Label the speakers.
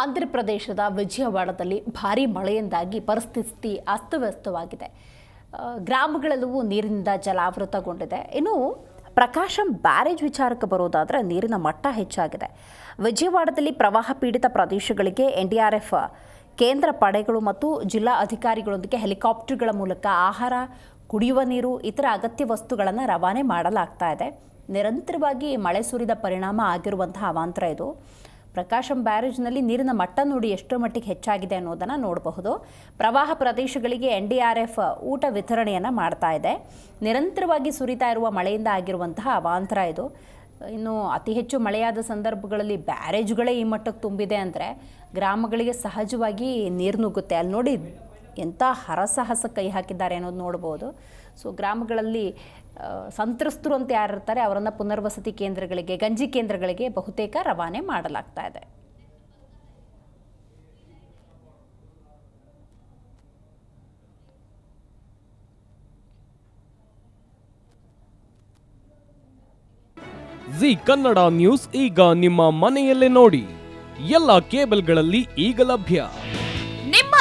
Speaker 1: ಆಂಧ್ರ ಪ್ರದೇಶದ ವಿಜಯವಾಡದಲ್ಲಿ ಭಾರಿ ಮಳೆಯಿಂದಾಗಿ ಪರಿಸ್ಥಿತಿ ಅಸ್ತವ್ಯಸ್ತವಾಗಿದೆ. ಗ್ರಾಮಗಳಲ್ಲೂ ನೀರಿನಿಂದ ಜಲಾವೃತಗೊಂಡಿದೆ. ಇನ್ನು ಪ್ರಕಾಶಂ ಬ್ಯಾರೇಜ್ ವಿಚಾರಕ್ಕೆ ಬರೋದಾದರೆ ನೀರಿನ ಮಟ್ಟ ಹೆಚ್ಚಾಗಿದೆ. ವಿಜಯವಾಡದಲ್ಲಿ ಪ್ರವಾಹ ಪೀಡಿತ ಪ್ರದೇಶಗಳಿಗೆ ಎನ್ಡಿಆರ್ಎಫ್ ಕೇಂದ್ರ ಪಡೆಗಳು ಮತ್ತು ಜಿಲ್ಲಾ ಅಧಿಕಾರಿಗಳೊಂದಿಗೆ ಹೆಲಿಕಾಪ್ಟರ್ಗಳ ಮೂಲಕ ಆಹಾರ, ಕುಡಿಯುವ ನೀರು, ಇತರ ಅಗತ್ಯ ವಸ್ತುಗಳನ್ನು ರವಾನೆ ಮಾಡಲಾಗ್ತಾ ಇದೆ. ನಿರಂತರವಾಗಿ ಮಳೆ ಸುರಿದ ಪರಿಣಾಮ ಆಗಿರುವಂತಹ ಅವಾಂತರ ಇದು. ಪ್ರಕಾಶಂ ಬ್ಯಾರೇಜ್ನಲ್ಲಿ ನೀರಿನ ಮಟ್ಟ ನೋಡಿ ಎಷ್ಟರ ಮಟ್ಟಿಗೆ ಹೆಚ್ಚಾಗಿದೆ ಅನ್ನೋದನ್ನು ನೋಡಬಹುದು. ಪ್ರವಾಹ ಪ್ರದೇಶಗಳಿಗೆ ಎನ್ ಡಿ ಆರ್ ಎಫ್ ಊಟ ವಿತರಣೆಯನ್ನು ಮಾಡ್ತಾ ಇದೆ. ನಿರಂತರವಾಗಿ ಸುರಿತಾ ಇರುವ ಮಳೆಯಿಂದ ಆಗಿರುವಂತಹ ಅವಾಂತರ ಇದು. ಇನ್ನು ಅತಿ ಹೆಚ್ಚು ಮಳೆಯಾದ ಸಂದರ್ಭಗಳಲ್ಲಿ ಬ್ಯಾರೇಜ್ಗಳೇ ಈ ಮಟ್ಟಕ್ಕೆ ತುಂಬಿದೆ ಅಂದರೆ ಗ್ರಾಮಗಳಿಗೆ ಸಹಜವಾಗಿ ನೀರು ನುಗ್ಗುತ್ತೆ. ಅಲ್ಲಿ ನೋಡಿ ಎಂಥ ಹರಸಾಹಸ ಕೈ ಹಾಕಿದ್ದಾರೆ ಅನ್ನೋದು ನೋಡ್ಬೋದು. ಸೊ ಗ್ರಾಮಗಳಲ್ಲಿ ಸಂತ್ರಸ್ತರು ಅಂತ ಯಾರಿರ್ತಾರೆ ಅವರನ್ನು ಪುನರ್ವಸತಿ ಕೇಂದ್ರಗಳಿಗೆ, ಗಂಜಿ ಕೇಂದ್ರಗಳಿಗೆ ಬಹುತೇಕ ರವಾನೆ ಮಾಡಲಾಗ್ತಾ ಇದೆ.
Speaker 2: ಜಿ ಕನ್ನಡ ನ್ಯೂಸ್ ಈಗ ನಿಮ್ಮ ಮನೆಯಲ್ಲೇ ನೋಡಿ. ಎಲ್ಲ ಕೇಬಲ್ಗಳಲ್ಲಿ ಈಗ ಲಭ್ಯ.